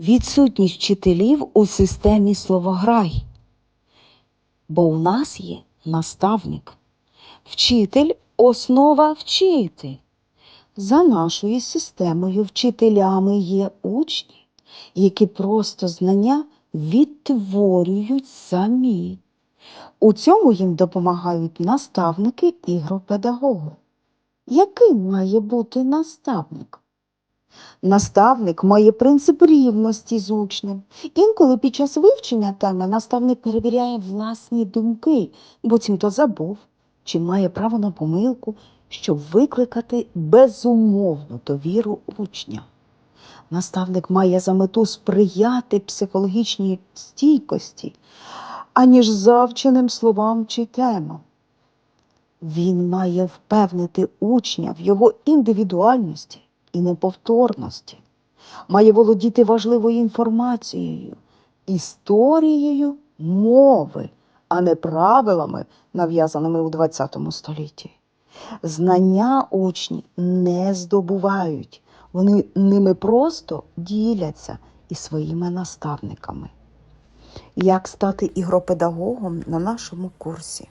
відсутність вчителів у системі словограй. Бо у нас є наставник. Вчитель основа вчити. За нашою системою вчителями є учні, які просто знання відтворюють самі. У цьому їм допомагають наставники ігропедагоги. Яким має бути наставник? Наставник має принцип рівності з учнем. Інколи під час вивчення теми наставник перевіряє власні думки, буцімто забув чи має право на помилку, щоб викликати безумовну довіру учня. Наставник має за мету сприяти психологічній стійкості, аніж завченим словам чи темам. Він має впевнити учня в його індивідуальності і неповторності, має володіти важливою інформацією, історією мови, а не правилами, нав'язаними у ХХ столітті. Знання учні не здобувають, вони ними просто діляться із своїми наставниками. Як стати ігропедагогом на нашому курсі?